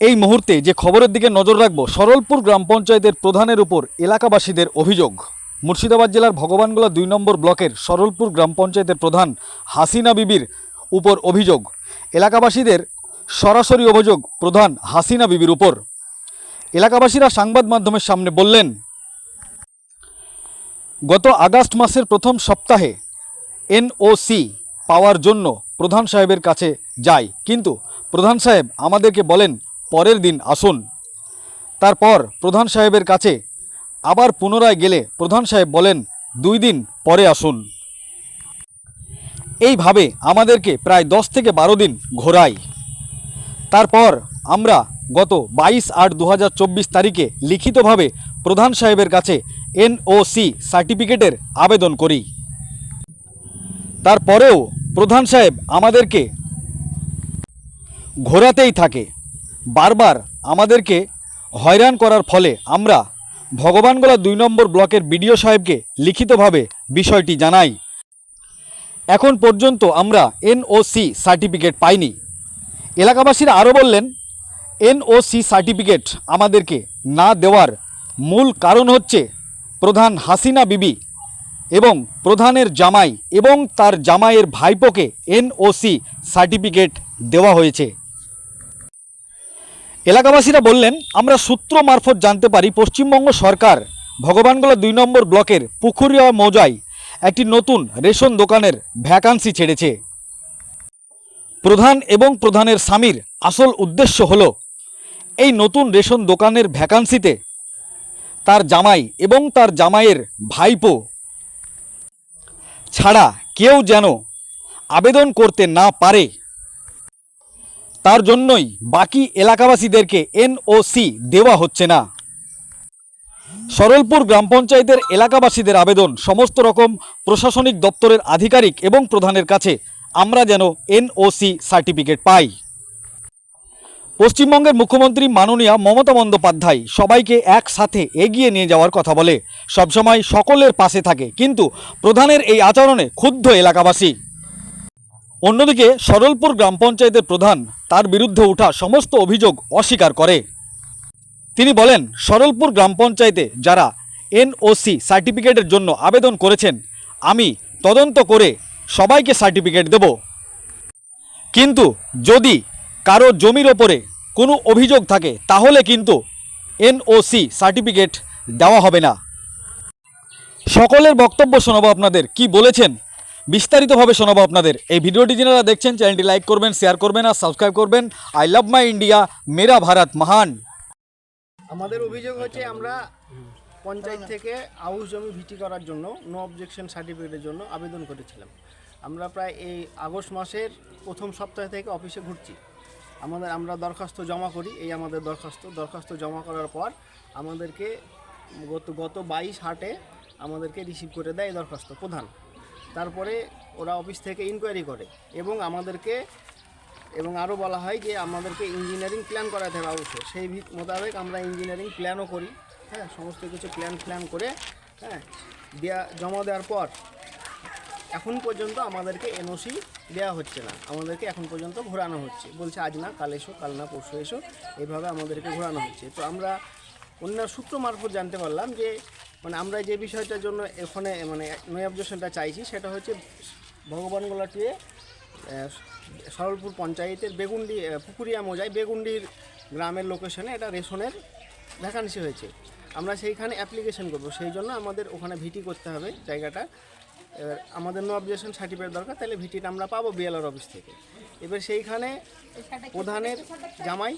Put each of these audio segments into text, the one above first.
এই মুহূর্তে যে খবরের দিকে নজর রাখব, সরলপুর গ্রাম পঞ্চায়েতের প্রধানের উপর এলাকাবাসীদের অভিযোগ। মুর্শিদাবাদ জেলার ভগবানগোলা দুই নম্বর ব্লকের সরলপুর গ্রাম পঞ্চায়েতের প্রধান হাসিনা বিবির উপর অভিযোগ। এলাকাবাসীদের সরাসরি অভিযোগ প্রধান হাসিনা বিবির উপর। এলাকাবাসীরা সংবাদ মাধ্যমের সামনে বললেন, গত আগস্ট মাসের প্রথম সপ্তাহে এনওসি পাওয়ার জন্য প্রধান সাহেবের কাছে যাই, কিন্তু প্রধান সাহেব আমাদেরকে বলেন পরের দিন আসুন। তারপর প্রধান সাহেবের কাছে আবার পুনরায় গেলে প্রধান সাহেব বলেন, দুই দিন পরে আসুন। এইভাবে আমাদেরকে প্রায় দশ থেকে বারো দিন ঘোরায় তারপর আমরা গত বাইশ আট দু তারিখে লিখিতভাবে প্রধান সাহেবের কাছে এনওসি সার্টিফিকেটের আবেদন করি। তারপরেও প্রধান সাহেব আমাদেরকে ঘোরাতেই থাকে। বারবার আমাদেরকে হয়রান করার ফলে আমরা ভগবানগোলা দুই নম্বর ব্লকের বিডিও সাহেবকে লিখিতভাবে বিষয়টি জানাই। এখন পর্যন্ত আমরা এনওসি সার্টিফিকেট পাইনি। এলাকাবাসীরা আরও বললেন, এনওসি সার্টিফিকেট আমাদেরকে না দেওয়ার মূল কারণ হচ্ছে প্রধান হাসিনা বিবি এবং প্রধানের জামাই এবং তার জামাইয়ের ভাইপোকে এনওসি সার্টিফিকেট দেওয়া হয়েছে। এলাকাবাসীরা বললেন, আমরা সূত্র মারফত জানতে পারি পশ্চিমবঙ্গ সরকার ভগবানগোলা দুই নম্বর ব্লকের পুকুরিয়া মৌজায় একটি নতুন রেশন দোকানের ভ্যাকান্সি ছেড়েছে। প্রধান এবং প্রধানের স্বামীর আসল উদ্দেশ্য হল, এই নতুন রেশন দোকানের ভ্যাকান্সিতে তার জামাই এবং তার জামাইয়ের ভাইপো ছাড়া কেউ যেন আবেদন করতে না পারে। তার জন্যই বাকি এলাকাবাসীদেরকে এনওসি দেওয়া হচ্ছে না। সরলপুর গ্রাম পঞ্চায়েতের এলাকাবাসীদের আবেদন সমস্ত রকম প্রশাসনিক দপ্তরের আধিকারিক এবং প্রধানের কাছে আমরা যেন এনওসি সার্টিফিকেট পাই। পশ্চিমবঙ্গের মুখ্যমন্ত্রী মাননীয়া মমতা বন্দ্যোপাধ্যায় সবাইকে একসাথে এগিয়ে নিয়ে যাওয়ার কথা বলে, সবসময় সকলের পাশে থাকে। কিন্তু প্রধানের এই আচরণে ক্ষুব্ধ এলাকাবাসী। অন্যদিকে সরলপুর গ্রাম পঞ্চায়েতের প্রধান তার বিরুদ্ধে ওঠা সমস্ত অভিযোগ অস্বীকার করে। তিনি বলেন, সরলপুর গ্রাম পঞ্চায়েতে যারা এনওসি সার্টিফিকেটের জন্য আবেদন করেছেন, আমি তদন্ত করে সবাইকে সার্টিফিকেট দেব। কিন্তু যদি কারও জমির ওপরে কোনো অভিযোগ থাকে, তাহলে কিন্তু এনওসি সার্টিফিকেট দেওয়া হবে না। সকলের বক্তব্য শোনাবো আপনাদের। কি বলেছেন বিস্তারিতভাবে শোনাবো আপনাদের। এই ভিডিওটি যারা দেখছেন, চ্যানেলটি লাইক করবেন, শেয়ার করবেন আর সাবস্ক্রাইব করবেন। আই লাভ মাই ইন্ডিয়া, মেরা ভারত মহান। আমাদের অভিযোগ হচ্ছে আমরা পঞ্চায়েত থেকে আউস জমি ভিটি করার জন্য নো অবজেকশন সার্টিফিকেটের জন্য আবেদন করেছিলাম। আমরা প্রায় এই আগস্ট মাসের প্রথম সপ্তাহ থেকে অফিসে ঘুরছি। আমাদের, আমরা দরখাস্ত জমা করি। এই আমাদের দরখাস্ত দরখাস্ত জমা করার পর আমাদেরকে গত গত বাইশ হাটে আমাদেরকে রিসিভ করে দেয় দরখাস্ত প্রধান। তারপরে ওরা অফিস থেকে ইনকোয়ারি করে এবং আমাদেরকে এবং আরও বলা হয় যে আমাদেরকে ইঞ্জিনিয়ারিং প্ল্যান করাতে হবে অবশ্যই। সেই মোতাবেক আমরা ইঞ্জিনিয়ারিং প্ল্যানও করি হ্যাঁ সমস্ত কিছু প্ল্যান প্ল্যান করে হ্যাঁ দেয়া, জমা দেওয়ার পর এখন পর্যন্ত আমাদেরকে এনওসি দেওয়া হচ্ছে না। আমাদেরকে এখন পর্যন্ত ঘোরানো হচ্ছে। বলছে, আজ না, কাল এসো, কাল না, পরশু এসো। এভাবে আমাদেরকে ঘোরানো হচ্ছে। তো আমরা অন্য সূত্র মারফত জানতে পারলাম যে মানে আমরা যে বিষয়টার জন্য এখানে মানে নো অবজেকশনটা চাইছি সেটা হচ্ছে ভগবানগোলাটিয়ে সরলপুর পঞ্চায়েতের বেগুন্ডি পুকুরিয়া মোজায় বেগুন্ডির গ্রামের লোকেশনে এটা রেশনের ভ্যাকান্সি হয়েছে। আমরা সেইখানে অ্যাপ্লিকেশন করব সেই জন্য আমাদের ওখানে ভিটি করতে হবে জায়গাটা। এবার আমাদের নো অবজেকশন সার্টিফিকেট দরকার তাহলে ভিটিটা আমরা পাবো বিএলআর অফিস থেকে। এবার সেইখানে প্রধানের জামাই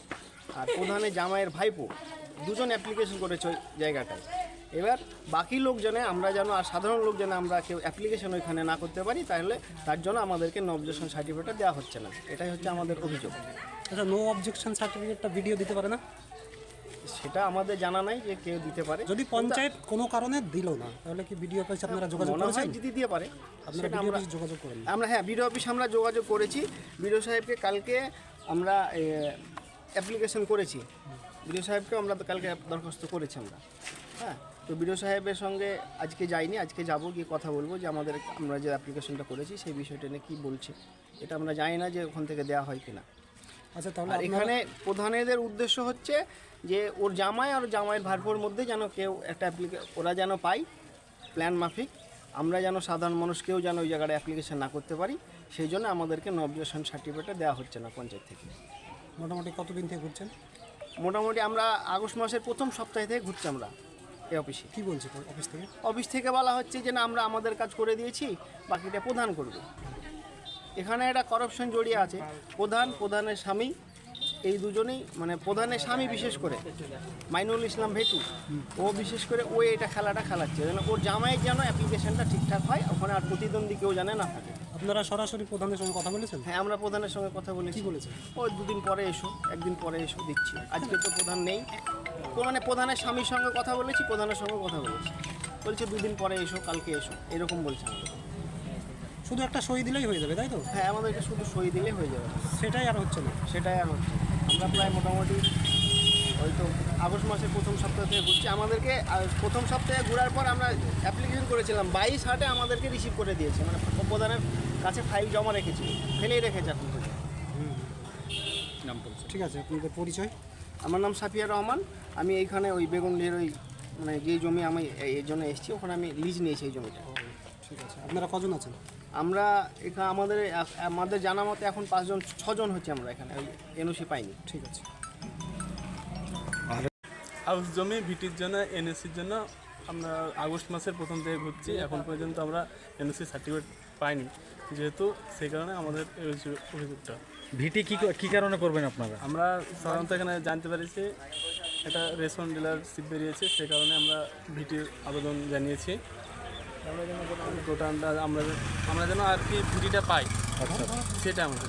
আর প্রধানের জামাইয়ের ভাইপো দুজন অ্যাপ্লিকেশন করেছে ওই জায়গাটায়। এবার বাকি লোকজনে আমরা যেন আর সাধারণ লোক যেন আমরা কেউ অ্যাপ্লিকেশন ওইখানে না করতে পারি তাহলে তার জন্য আমাদেরকে নো অবজেকশন সার্টিফিকেটটা দেওয়া হচ্ছে না। এটাই হচ্ছে আমাদের অভিযোগ। আচ্ছা নো অবজেকশন সার্টিফিকেটটা ভিডিও দিতে পারে না? সেটা আমাদের জানা নাই যে কেউ দিতে পারে। যদি পঞ্চায়েত কোনো কারণে দিল না তাহলে কি বিডিও অফিসে আপনারা যোগাযোগ করেছেন? যদি দিয়ে পারে আপনারা বিডিও আমরা অফিসে যোগাযোগ করেন আমরা হ্যাঁ বিডিও অফিস আমরা যোগাযোগ করেছি। বিডিও সাহেবকে কালকে আমরা অ্যাপ্লিকেশন করেছি। বিডিও সাহেবকে আমরা কালকে দরখাস্ত করেছি আমরা। হ্যাঁ তো বিডিও সাহেবের সঙ্গে আজকে যাইনি আজকে যাব গিয়ে কথা বলব যে আমাদের আমরা যে অ্যাপ্লিকেশনটা করেছি সেই বিষয়টা নিয়ে কী বলছে। এটা আমরা জানি না যে ওখান থেকে দেওয়া হয় কিনা। আচ্ছা তাহলে এখানে প্রধানেদের উদ্দেশ্য হচ্ছে যে ওর জামাই আর জামাইয়ের ভারপোর মধ্যে যেন কেউ একটা অ্যাপ্লিকে ওরা যেন পাই প্ল্যান মাফিক আমরা যেন সাধারণ মানুষ কেউ যেন ওই জায়গায় অ্যাপ্লিকেশন না করতে পারি সেই জন্য আমাদেরকে নবজেশন সার্টিফিকেটটা দেওয়া হচ্ছে না পঞ্চায়েত থেকে। মোটামুটি কতদিন থেকে ঘুরছেন মোটামুটি আমরা আগস্ট মাসের প্রথম সপ্তাহ থেকে ঘুরছি আমরা এই অফিসে। কি বলছে অফিস থেকে? অফিস থেকে বলা হচ্ছে যে না আমরা আমাদের কাজ করে দিয়েছি বাকিটা প্রধান করবে। এখানে একটা করাপশন জড়িয়ে আছে। প্রধান প্রধানের স্বামী এই দুজনেই মানে প্রধানের স্বামী বিশেষ করে মাইনুল ইসলাম ভেটু। ও বিশেষ করে ও এটা খেলাটা খেলাচ্ছে। যেন ওর জামাইয়ের যেন অ্যাপ্লিকেশনটা ঠিকঠাক হয় ওখানে আর প্রতিদ্বন্দ্বী কেউ জানে না থাকে। আপনারা সরাসরি প্রধানের সঙ্গে কথা বলেছেন? হ্যাঁ আমরা প্রধানের সঙ্গে কথা বলেছি। কি বলেছে? ওই দুদিন পরে এসো একদিন পরে এসো দিচ্ছি আজকে তো প্রধান নেই। তো মানে প্রধানের স্বামীর সঙ্গে কথা বলেছি প্রধানের সঙ্গে কথা বলেছি। বলছে দুদিন পরে এসো কালকে এসো। এরকম বলছে আমাদের। শুধু একটা সই দিলেই হয়ে যাবে তাই তো? হ্যাঁ আমাদেরকে শুধু সই দিলেই হয়ে যাবে। সেটাই আর হচ্ছে না। সেটাই আর হচ্ছে না। আমরা প্রায় মোটামুটি হয়তো আগস্ট মাসের প্রথম সপ্তাহ থেকে ঘুরছি। আমাদেরকে প্রথম সপ্তাহে ঘোরার পর আমরা অ্যাপ্লিকেশন করেছিলাম। বাইশ হাটে আমাদেরকে রিসিভ করে দিয়েছে। মানে প্রধানের কাছে ফাইল জমা রেখেছি ফেলেই রেখেছে এখন পর্যন্ত। ঠিক আছে আপনাদের পরিচয়? আমার নাম সাফিয়া রহমান আমি এইখানে ওই বেগুনলির ওই মানে যে জমি আমি এই- এই জন্য এসেছি ওখানে আমি লিজ নিয়েছি এই জমিটা। ঠিক আছে। আপনারা কজন আছেন? আমরা এখানে আমাদের আমাদের জানা মতে এখন পাঁচজন ছজন হচ্ছে আমরা এখানে ওই এনওসি পাইনি। ঠিক আছে। হাউস জমি ভিটির জন্য এনএসির জন্য আমরা আগস্ট মাসের প্রথম থেকে ঘুরছি এখন পর্যন্ত আমরা এনএসি সার্টিফিকেট পাইনি। যেহেতু সেই কারণে আমাদের এই অভিযোগ- অভিযোগটা। ভিটি কি কি কারণে করবেন আপনারা? আমরা সাধারণত এখানে জানতে পেরেছি এটা রেশন ডিলারশিপ বেরিয়েছে সে কারণে আমরা ভিটির আবেদন জানিয়েছি। টোটালটা আমরা আমরা যেন আর কি ভিটিটা পাই। আচ্ছা। সেটা আমাদের।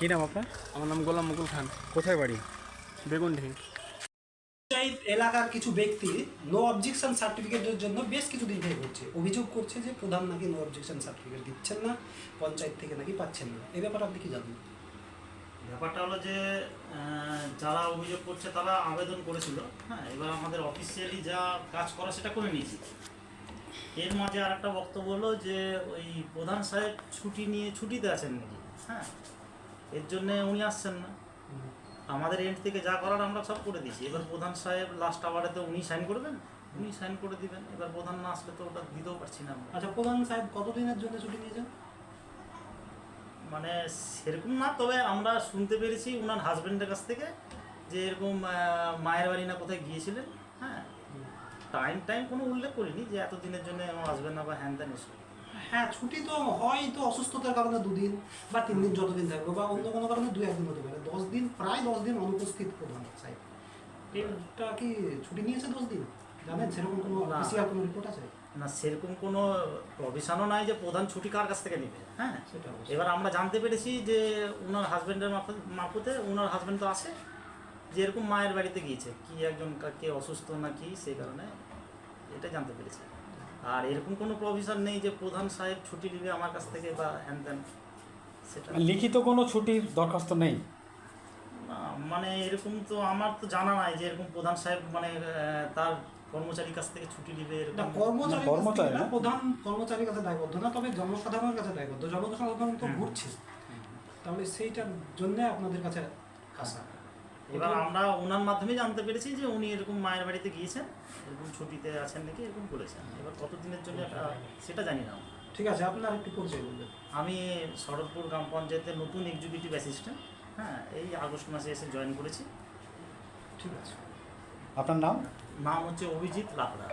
কি নাম আপনার? আমার নাম গোলাম মুকুল খান। কোথায় বাড়ি? বেগুন বেগুনঢি পঞ্চায়েত এলাকার কিছু ব্যক্তি নো অবজেকশন সার্টিফিকেটের জন্য বেশ কিছুদিন থেকে ঘুরছে অভিযোগ করছে যে প্রধান নাকি নো অবজেকশন সার্টিফিকেট দিচ্ছেন না পঞ্চায়েত থেকে নাকি পাচ্ছেন না। এই ব্যাপারে আপনি কি জানেন? ব্যাপারটা হলো যে যারা অভিযোগ করছে তারা আবেদন করেছিল। হ্যাঁ এবার আমাদের অফিসিয়ালি যা কাজ করা সেটা করে নিয়েছি। এর মাঝে আর একটা বক্তব্য হলো যে ওই প্রধান সাহেব ছুটি নিয়ে ছুটিতে আছেন নাকি? হ্যাঁ এর জন্যে উনি আসছেন না। আমাদের এন্ড থেকে যা করার আমরা সব করে দিয়েছি। এবার প্রধান সাহেব লাস্ট আওয়ারে তো উনি সাইন করবেন উনি সাইন করে দিবেন। এবার প্রধান না আসলে তো ওটা দিতেও পারছি না আমরা। আচ্ছা প্রধান সাহেব কতদিনের জন্য ছুটি নিয়েছেন? মানে সেরকম না তবে আমরা শুনতে পেরেছি ওনার হাজব্যান্ডের কাছ থেকে যে এরকম মায়ের বাড়ি না কোথায় গিয়েছিলেন হ্যাঁ? টাইম টাইম কোনো উল্লেখ করিনি যে এত দিনের জন্য আসবেন না বা হ্যান ত্যান এসব হ্যাঁ ছুটি তো হয় তো অসুস্থতার কারণে দুদিন বা তিন দিন যতদিন থাকবে বা অন্য কোনো কারণে দু একদিন হতে পারে। দশ দিন প্রায় দশ দিন অনুপস্থিত প্রধান সাহেব। এটা কি ছুটি নিয়েছে দশ দিন? জানেন সেরকম কোনো। অফিসিয়াল কোনো রিপোর্ট আছে? না সেরকম কোনো প্রভিশনও নাই যে প্রধান ছুটি কার কাছ থেকে নেবে হ্যাঁ? সেটা এবার আমরা জানতে পেরেছি যে ওনার হাজবেন্ডের মাপুতে ওনার হাজব্যান্ড তো আসে যে এরকম মায়ের বাড়িতে গিয়েছে। কি একজন কে অসুস্থ না কি সেই কারণে এটা জানতে পেরেছি। আর এরকম কোনো প্রভিশন নেই যে প্রধান সাহেব ছুটি নেবে আমার কাছ থেকে বা হ্যান ত্যান সেটা লিখিত কোনো ছুটির দরখাস্ত নেই? মানে এরকম তো আমার তো জানা নাই যে এরকম প্রধান সাহেব মানে তার কর্মচারীর কাছ থেকে ছুটি নেবে না এরকম কর্মচারী না, কর্মচারী না। প্রধান কর্মচারীর কাছে দায়বদ্ধ না তবে জনসাধারণের কাছে দায়বদ্ধ। জনসাধারণ তো ঘুরছে। তাহলে সেইটার জন্য আপনাদের কাছে আসা এবার আমরা ওনার মাধ্যমে জানতে পেরেছি যে উনি এরকম মায়ের বাড়িতে গিয়েছেন এরকম ছুটিতে আছেন নাকি এরকম করেছেন। এবার কতদিনের জন্য এটা সেটা জানি না ঠিক আছে আপনার একটু পরিচয় বলবেন। আমি শরৎপুর গ্রাম পঞ্চায়েতের নতুন এক্সিকিউটিভ অ্যাসিস্ট্যান্ট হ্যাঁ এই আগস্ট মাসে এসে জয়েন করেছি। ঠিক আছে। আপনার নাম? নাম হচ্ছে অভিজিৎ লাকড়া।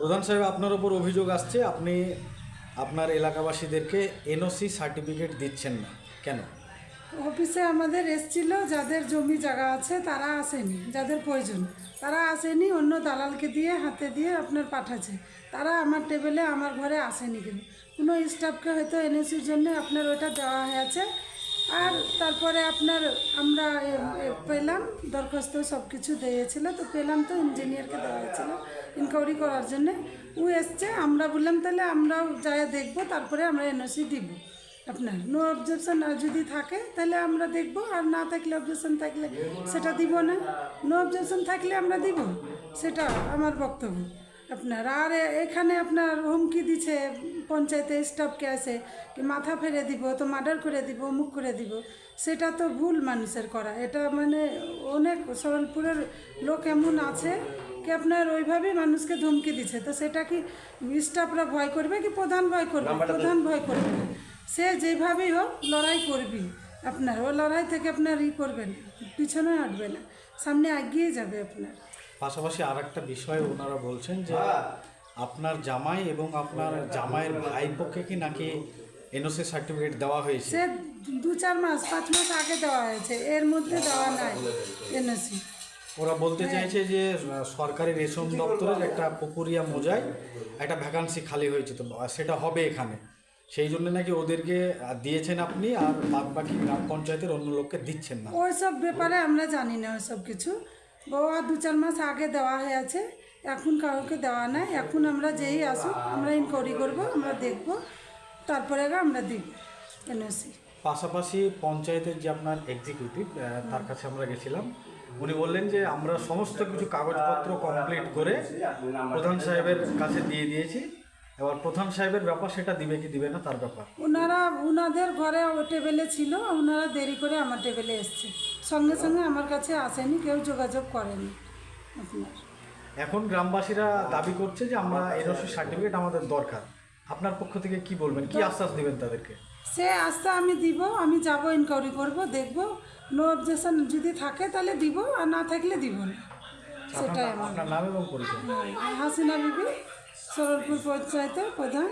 প্রধান সাহেব আপনার ওপর অভিযোগ আসছে আপনি আপনার এলাকাবাসীদেরকে এনওসি সার্টিফিকেট দিচ্ছেন না। কেন? অফিসে আমাদের এসছিল, যাদের জমি জায়গা আছে তারা আসেনি, যাদের প্রয়োজন। তারা আসেনি, অন্য দালালকে দিয়ে হাতে দিয়ে আপনার পাঠাচ্ছে। তারা আমার টেবিলে আমার ঘরে আসেনি কিন্তু কোনো স্টাফকে হয়তো এনএসির জন্য আপনার ওটা দেওয়া হয়েছে। আর তারপরে আপনার আমরা পেলাম, দরখাস্ত সব কিছু দিয়েছিল, তো পেলাম তো ইঞ্জিনিয়ারকে দেওয়া হয়েছিল ইনকোয়ারি করার জন্যে। ও এসছে, আমরা বললাম তাহলে আমরাও যাই দেখব, তারপরে আমরা এনওসি দিব। আপনার নো অবজেকশন যদি থাকে তাহলে আমরা দেখব আর না থাকলে অবজেকশন থাকলে সেটা দিব না। নো অবজেকশন থাকলে আমরা দিব সেটা আমার বক্তব্য। আপনার আর এখানে আপনার হুমকি দিচ্ছে পঞ্চায়েতে স্টাফকে কি মাথা ফেরে দিব তো মার্ডার করে দিব মুখ করে দিব সেটা তো ভুল মানুষের করা। এটা মানে অনেক সরলপুরের লোক এমন আছে কি আপনার ওইভাবেই মানুষকে ধমকি দিচ্ছে তো সেটা কি স্টাফরা ভয় করবে কি প্রধান ভয় করবে? প্রধান ভয় করবে। সে যেভাবেই হোক লড়াই করবি আপনার ও লড়াই থেকে আপনার ই করবে না পিছনে হাঁটবে না সামনে এগিয়ে যাবে আপনার। পাশাপাশি আর একটা বিষয় ওনারা বলছেন যে আপনার জামাই এবং আপনার জামাইয়ের ভাইপোকে কি নাকি এনওসি সার্টিফিকেট দেওয়া হয়েছে? সে দু চার মাস পাঁচ মাস আগে দেওয়া হয়েছে এর মধ্যে দেওয়া নাই এনএসি ওরা বলতে চাইছে যে সরকারি রেশন দপ্তরের একটা পুকুরিয়া মোজায় একটা ভ্যাকান্সি খালি হয়েছে তো সেটা হবে এখানে। সেই জন্য নাকি ওদেরকে দিয়েছেন আপনি আর বাদ বাকি গ্রাম পঞ্চায়েতের অন্য লোককে দিচ্ছেন না? ওইসব ব্যাপারে আমরা জানি না ওইসব কিছু। বাবা দু চার মাস আগে দেওয়া হয়েছে এখন কাউকে দেওয়া নাই। এখন আমরা যেই আসুক আমরা ইনকোয়ারি করব আমরা দেখব তারপরে আগে আমরা দিব এনওসি পাশাপাশি পঞ্চায়েতের যে আপনার এক্সিকিউটিভ তার কাছে আমরা গেছিলাম। উনি বললেন যে আমরা সমস্ত কিছু কাগজপত্র কমপ্লিট করে প্রধান সাহেবের কাছে দিয়ে দিয়েছি। এবার প্রধান সাহেবের ব্যাপার সেটা দিবে কি দিবে না তার ব্যাপার। ওনারা ওনাদের ঘরে ও টেবিলে ছিল ওনারা দেরি করে আমার টেবিলে এসছে। সঙ্গে সঙ্গে আমার কাছে আসেনি কেউ যোগাযোগ করেনি আপনার। এখন গ্রামবাসীরা দাবি করছে যে আমরা এনওসি সার্টিফিকেট আমাদের দরকার। আপনার পক্ষ থেকে কি বলবেন কি আশ্বাস দিবেন তাদেরকে? সে আসতে আমি দিব আমি যাব ইনকোয়ারি করব দেখব। নো অবজেকশন যদি থাকে তাহলে দিব আর না থাকলে দিব না। সেটাই আমার আপনার নাম এবং পরিচয়। হাসিনা বিবি। সরলপুর পঞ্চায়েতের প্রধান